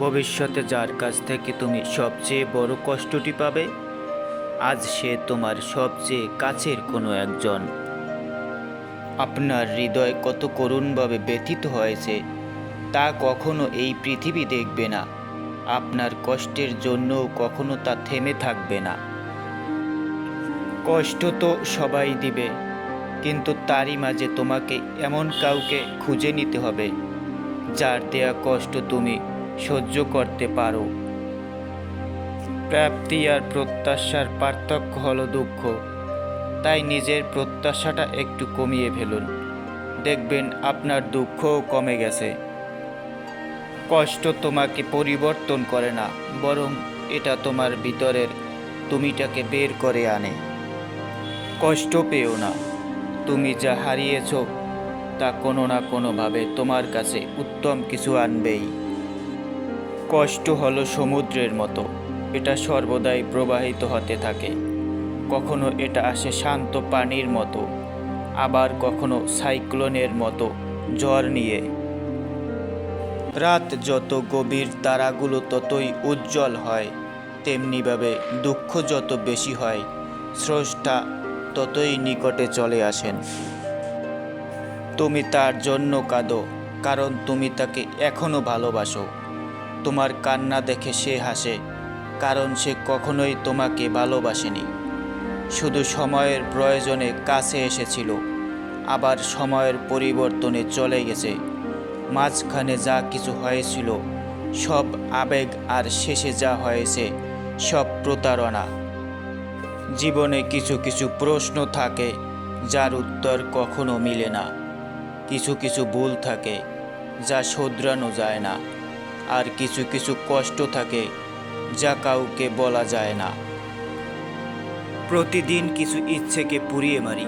ভবিষ্যতে যার কাছ থেকে তুমি সবচেয়ে বড় কষ্টটি পাবে, আজ সে তোমার সবচেয়ে কাছের কোনো একজন। আপনার হৃদয় কত করুণভাবে ব্যথিত হয়েছে, তা কখনো এই পৃথিবী দেখবে না। আপনার কষ্টের জন্যও কখনো তা থেমে থাকবে না। কষ্ট তো সবাই দিবে, কিন্তু তারই মাঝে তোমাকে এমন কাউকে খুঁজে নিতে হবে, যার দেয়া কষ্ট তুমি সহ্য করতে পারো। প্রাপ্তি আর প্রত্যাশার পার্থক্য হলো দুঃখ। তাই নিজের প্রত্যাশাটা একটু কমিয়ে ফেলুন। দেখবেন আপনার দুঃখও কমে গেছে। কষ্ট তোমাকে পরিবর্তন করে না, বরং এটা তোমার ভিতরের তুমিটাকে বের করে আনে। কষ্ট পেও না। তুমি যা হারিয়েছ, তা কোনো না কোনোভাবে তোমার কাছে উত্তম কিছু আনবেই। কষ্ট হলো সমুদ্রের মতো। এটা সর্বদাই প্রবাহিত হতে থাকে। কখনো এটা আসে শান্ত পানির মতো, আবার কখনো সাইক্লোনের মতো ঝড় নিয়ে। রাত যত গভীর তারাগুলো ততই উজ্জ্বল হয়, তেমনিভাবে দুঃখ যত বেশি হয়, স্রষ্টা ততই নিকটে চলে আসেন। তুমি তার জন্য কাঁদো, কারণ তুমি তাকে এখনও ভালোবাসো। তোমার কান্না দেখে সে হাসে, কারণ সে কখনোই তোমাকে ভালোবাসেনি। শুধু সময়ের প্রয়োজনে কাছে এসেছিল, আবার সময়ের পরিবর্তনে চলে গেছে। মাঝখানে যা কিছু হয়েছিল, সব আবেগ আর শেষে যা হয়েছে, সব প্রতারণা। জীবনে কিছু কিছু প্রশ্ন থাকে, যার উত্তর কখনো মিলে না। কিছু কিছু ভুল থাকে, যা শোধরানো যায় না। আর কিছু কিছু কষ্ট থাকে, যা কাউকে বলা যায় না। প্রতিদিন কিছু ইচ্ছেকে পুড়িয়ে মারি,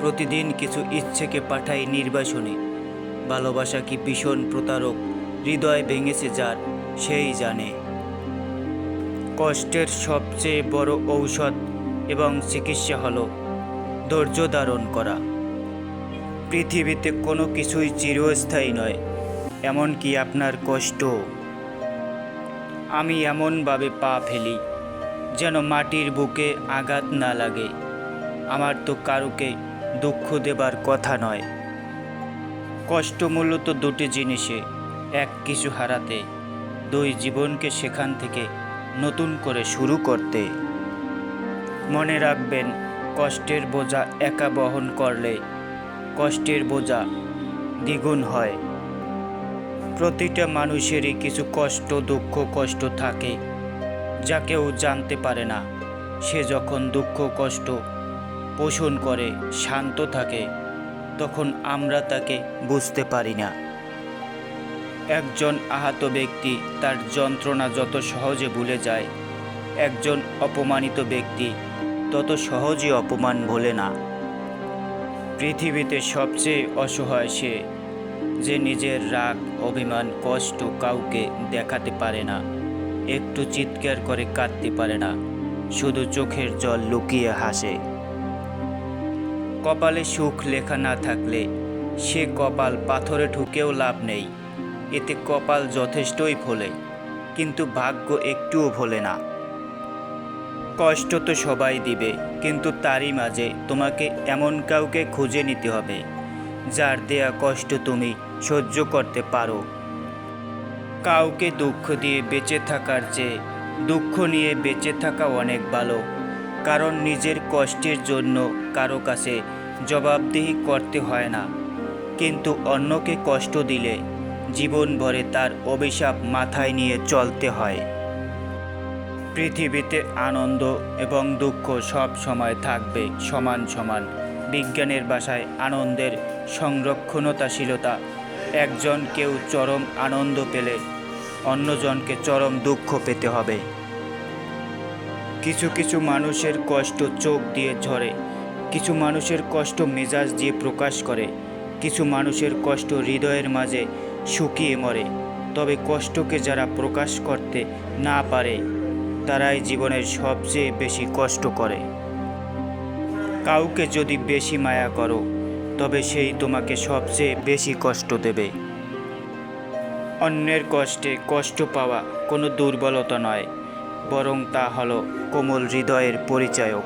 প্রতিদিন কিছু ইচ্ছেকে পাঠাই নির্বাসনে। ভালোবাসা কি ভীষণ প্রতারক, হৃদয় ভেঙেছে যার, সেই জানে। কষ্টের সবচেয়ে বড় ঔষধ এবং চিকিৎসা হল ধৈর্য ধারণ করা। পৃথিবীতে কোনো কিছুই চিরস্থায়ী নয়, এমনকি আপনার কষ্ট আমি এমনভাবে পা ফেলি যেন মাটির বুকে আঘাত না লাগে। আমার তো কারুকে দুঃখ দেবার কথা নয়। কষ্ট মূলত দুটি জিনিসে, এক কিছু হারাতে, দুই জীবনকে সেখান থেকে নতুন করে শুরু করতে। মনে রাখবেন, কষ্টের বোঝা একা বহন করলে কষ্টের বোঝা দ্বিগুণ হয়। প্রতিটা মানুষেরই কিছু কষ্ট, দুঃখ, কষ্ট থাকে, যা কেউ জানতে পারে না। সে যখন দুঃখ, কষ্ট পোষণ করে, শান্ত থাকে, তখন আমরা তাকে বুঝতে পারি না। একজন আহত ব্যক্তি তার যন্ত্রণা যত সহজে ভুলে যায়, একজন অপমানিত ব্যক্তি তত সহজে অপমান ভোলে না। পৃথিবীতে সবচেয়ে অসহায় সে যে নিজের রাগ, অভিমান, কষ্ট কাউকে দেখাতে পারে না। একটু চিৎকার করে কাঁদতে পারে না। শুধু চোখের জল লুকিয়ে হাসে। কপালে সুখ লেখা না থাকলে সে কপাল পাথরে ঢুকেও লাভ নেই। এতে কপাল যথেষ্টই ফোলে কিন্তু ভাগ্য একটুও ভোলে না। কষ্ট তো সবাই দিবে, কিন্তু তারই মাঝে তোমাকে এমন কাউকে খুঁজে নিতে হবে। যার দেয়া কষ্ট তুমি সহ্য করতে পারো। কাউকে দুঃখ দিয়ে বেঁচে থাকার চেয়ে দুঃখ নিয়ে বেঁচে থাকা অনেক ভালো, কারণ নিজের কষ্টের জন্য কারও কাছে জবাবদিহি করতে হয় না। কিন্তু অন্যকে কষ্ট দিলে জীবন ভরে তার অভিশাপ মাথায় নিয়ে চলতে হয়। পৃথিবীতে আনন্দ এবং দুঃখ সব সময় থাকবে সমান সমান। বিজ্ঞানের ভাষায় আনন্দের সংরক্ষণতাশীলতা। একজন কেউ চরম আনন্দ পেলে অন্যজনকে চরম দুঃখ পেতে হবে। কিছু কিছু মানুষের কষ্ট চোখ দিয়ে ঝরে, কিছু মানুষের কষ্ট মেজাজ দিয়ে প্রকাশ করে, কিছু মানুষের কষ্ট হৃদয়ের মাঝে শুকিয়ে মরে। তবে কষ্টকে যারা প্রকাশ করতে না পারে, তারাই জীবনের সবচেয়ে বেশি কষ্ট করে। কাউকে যদি বেশি মায়া করো, তবে সেই তোমাকে সবচেয়ে বেশি কষ্ট দেবে। অন্যের কষ্টে কষ্ট পাওয়া কোনো দুর্বলতা নয়, বরং তা হলো কোমল হৃদয়ের পরিচায়ক।